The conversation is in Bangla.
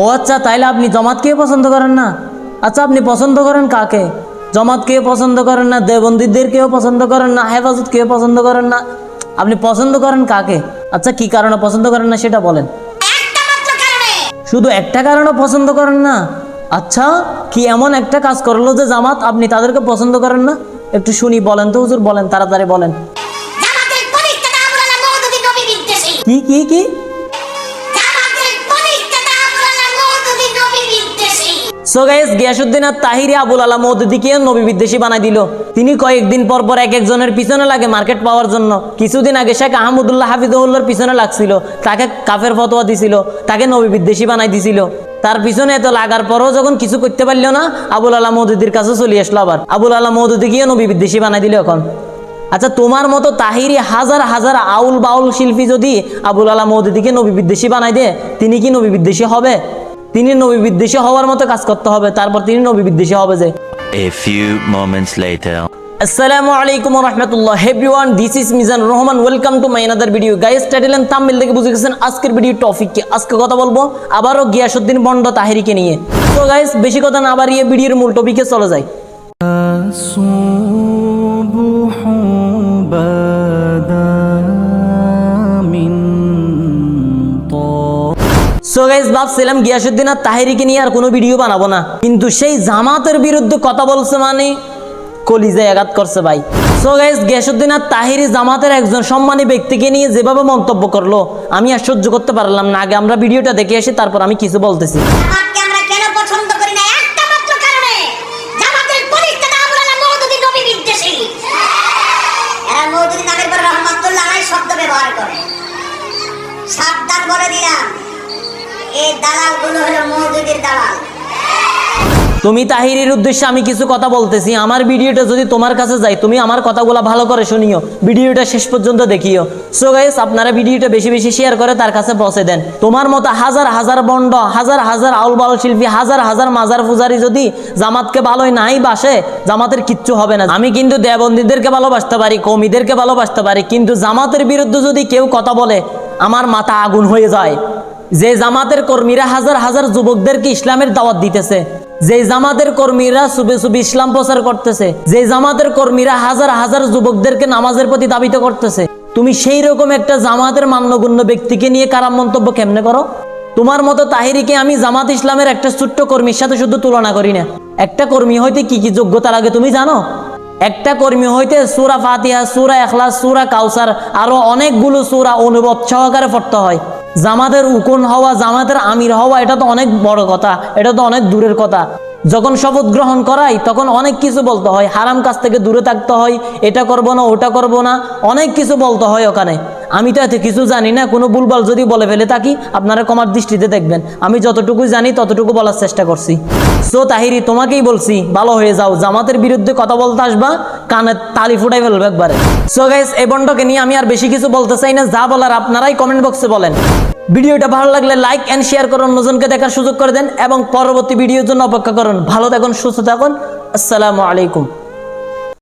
ও আচ্ছা তাইলে আপনি জমাতকে পছন্দ করেন না? আচ্ছা আপনি পছন্দ করেন কাকে? জমাতকে পছন্দ করেন না? দেবন্দীদেরকেও পছন্দ করেন না? হেফাজতকেও পছন্দ করেন না? আপনি পছন্দ করেন কাকে? আচ্ছা কি কারণে পছন্দ করেন না সেটা বলেন। শুধু একটা কারণে পছন্দ করেন না? আচ্ছা কি এমন একটা কাজ করল যে জামাত আপনি তাদেরকে পছন্দ করেন না? একটু শুনি বলেন তো হুজুর বলেন তাড়াতাড়ি বলেন। কি কি কি? সো গাইস গিয়াসুদ্দিন আর তাহিরি আবুল আলা মৌদুদিকে নবী বিদ্বেষী বানাই দিল। তিনি কয়েকদিন পর পর এক একজনের পিছনে লাগে মার্কেট পাওয়ার জন্য। কিছুদিন আগে শেখ আহমদুল্লাহ হাফিজুল্লাহর পিছনে লাগছিল। তাকে কাফের ফতোয়া দিছিল, তাকে নবী বিদ্বেষী বানাই দিছিল। তার পিছনে এত লাগার পরও যখন কিছু করতে পারল না, আবুল আলা মৌদুদির কাছে চলে আসলো আবার। আবুল আলা মৌদুদি গিয়ে নবী বিদ্বেষী বানাই দিল এখন। আচ্ছা তোমার মতো তাহিরি হাজার হাজার আউল বাউল শিল্পী যদি আবুল আলা মৌদুদিকে নবী বিদ্বেষী বানাই দেয়, তিনি কি নবী বিদ্বেষী হবে? তিনি নবী বিদ্বেষী হওয়ার মতো কাজ করতে হবে তারপর তিনি নবী বিদ্বেষী হবে যে। A few moments later. আসসালামু আলাইকুম রহমতুল্লাহ everyone this is Mizan Rahman welcome to my another video guys title and thumbnail দেখে বুঝে গেছেন আজকের ভিডিও টপিক কি? আজকে কথা বলব আবারও গিয়াসউদ্দিন বন্ড তাহিরিকে নিয়ে। তো গাইস বেশি কথা না বাড়িয়ে ভিডিওর মূল টপিকে চলে যাই। সো গাইস ভাবছিলাম গিয়াসউদ্দিন আর তাহিরিকে নিয়ে আর কোনো ভিডিও বানাবো না। কিন্তু সেই জামাতের বিরুদ্ধে কথা বলছে মানে কলিজায় আঘাত করছে ভাই। সো গাইস গিয়াসউদ্দিন আর তাহিরি জামাতের একজন সম্মানী ব্যক্তিকে নিয়ে যেভাবে মন্তব্য করল, আমি আর সহ্য করতে পারলাম না। আগে আমরা ভিডিওটা দেখে আসি, তারপর আমি কিছু বলতেছি। শব্দ ব্যবহার করে। সাবধান বলে দিলাম। তুমি তাহিরির উদ্দেশ্যে আমি কিছু কথা বলতেছি। আমার ভিডিওটা যদি তোমার কাছে যায়, তুমি আমার কথাগুলো ভালো করে শুনিও। ভিডিওটা শেষ পর্যন্ত দেখিও। সো গাইস আপনারা ভিডিওটা বেশি বেশি শেয়ার করে তার কাছে পৌঁছে দেন। তোমার মতো হাজার হাজার বন্ড, হাজার হাজার আউল বাউল শিল্পী, হাজার হাজার মাজার পূজারি যদি জামাতকে ভালোই নাই বাসে, জামাতের কিচ্ছু হবে না। আমি কিন্তু দেবন্দীদেরকে ভালোবাসতে পারি, কমিদেরকে ভালোবাসতে পারি, কিন্তু জামাতের বিরুদ্ধে যদি কেউ কথা বলে, আমার মাথা আগুন হয়ে যায়। যে জামাতের কর্মীরা হাজার হাজার যুবকদেরকে ইসলামের দাওয়াত দিতেছে, যে জামাতের কর্মীরা সুবে সুবে ইসলাম প্রচার করতেছে, যে জামাতের কর্মীরা হাজার হাজার যুবকদেরকে নামাজের প্রতি দাবিত করতেছে, তুমি সেই রকম একটা জামাতের মান্যগণ্য ব্যক্তিকে নিয়ে কারাম মন্তব্য কেমনে করো? তোমার মতো তাহিরিকে আমি জামাত ইসলামের একটা ছোট্ট কর্মীর সাথে শুধু তুলনা করি না। একটা কর্মী হইতে কি কি যোগ্যতা লাগে তুমি জানো? একটা কর্মী হইতে সুরা ফাতিহা, সুরা এখলাস সুরা কাউসার, আরও অনেকগুলো সুরা অনুবাদ সহকারে পড়তে হয়। জামাতের উকুন হওয়া, জামাতের আমির হওয়া, এটা তো অনেক বড় কথা, এটা তো অনেক দূরের কথা। যখন শপথ গ্রহণ করাই, তখন অনেক কিছু বলতে হয়। হারাম কাজ থেকে দূরে থাকতে হয়, এটা করব না, ওটা করব না, অনেক কিছু বলতে হয় ওখানে। আমি তো এত কিছু জানি না, কোনো ভুলবাল যদি বলে ফেলে থাকি আপনারা কমার দৃষ্টিতে দেখবেন। আমি যতটুকু জানি ততটুকু বলার চেষ্টা করছি। সো তাহিরি, তোমাকেই বলছি, ভালো হয়ে যাও। জামাতের বিরুদ্ধে কথা বলতে আসবা, কানে তালি ফুটাই ফেলবে একবারে। সো গাইস এই বন্ডকে নিয়ে আমি আর বেশি কিছু বলতে চাই না, যা বলার আপনারাই কমেন্ট বক্সে বলেন। ভিডিওটা ভালো লাগলে লাইক এন্ড শেয়ার করুন, অন্যজনকে দেখার সুযোগ করে দেন, এবং পরবর্তী ভিডিওর জন্য অপেক্ষা করুন। ভালো থাকুন, সুস্থ থাকুন। আসসালামু আলাইকুম।